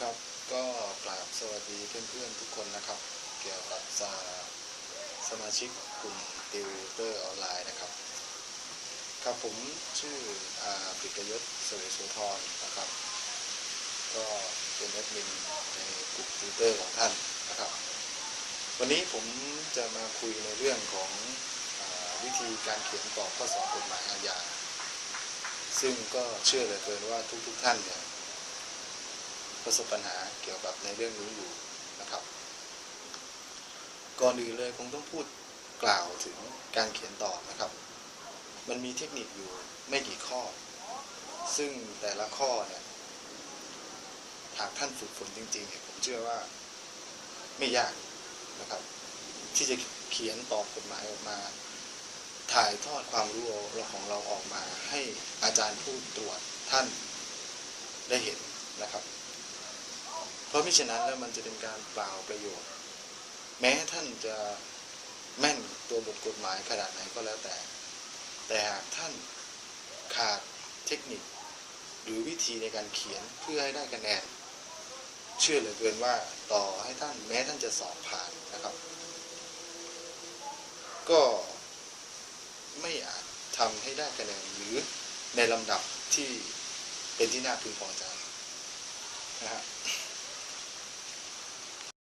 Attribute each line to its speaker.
Speaker 1: ครับก็กราบสวัสดีเพื่อนๆทุกคนนะครับ เกี่ยวกับสาสมาชิกกลุ่มติวเตอร์ออนไลน์นะครับ ครับผมชื่ออปิกยศเสวยโสธรนะครับ ก็เป็นแอดมินในกลุ่มติวเตอร์ของท่านนะครับ วันนี้ผมจะมาคุยในเรื่องของอวิธีการเขียนตอบข้อสอบกฎหมายอาญาซึ่งก็เชื่อเหลือเกินว่าทุกๆท่านเนี่ย ประสบปัญหาเกี่ยวกับในเรื่องนี้อยู่นะครับ ก่อนอื่นเลยคงต้องพูดกล่าวถึงการเขียนตอบนะครับ มันมีเทคนิคอยู่ไม่กี่ข้อ ซึ่งแต่ละข้อเนี่ยหากท่านฝึกฝนจริงๆเนี่ยผมเชื่อว่าไม่ยากนะครับ ที่จะเขียนตอบกฎหมายออกมา ถ่ายทอดความรู้เราของเราออกมา ให้อาจารย์ผู้ตรวจท่านได้เห็นนะครับ ราะมิฉะนั้นแล้วมันจะเป็นการเปล่าประโยชน์ แม้ท่านจะแม่นตัวบทกฎหมายขนาดไหนก็แล้วแต่ แต่หากท่านขาดเทคนิค หรือวิธีในการเขียนเพื่อให้ได้คะแนน เชื่อเหลือเกินว่าต่อให้ท่านแม้ท่านจะสอบผ่านนะครับ ก็ไม่อาจทำให้ได้คะแนนหรือในลำดับที่เป็นที่น่าพึงพอใจนะฮะ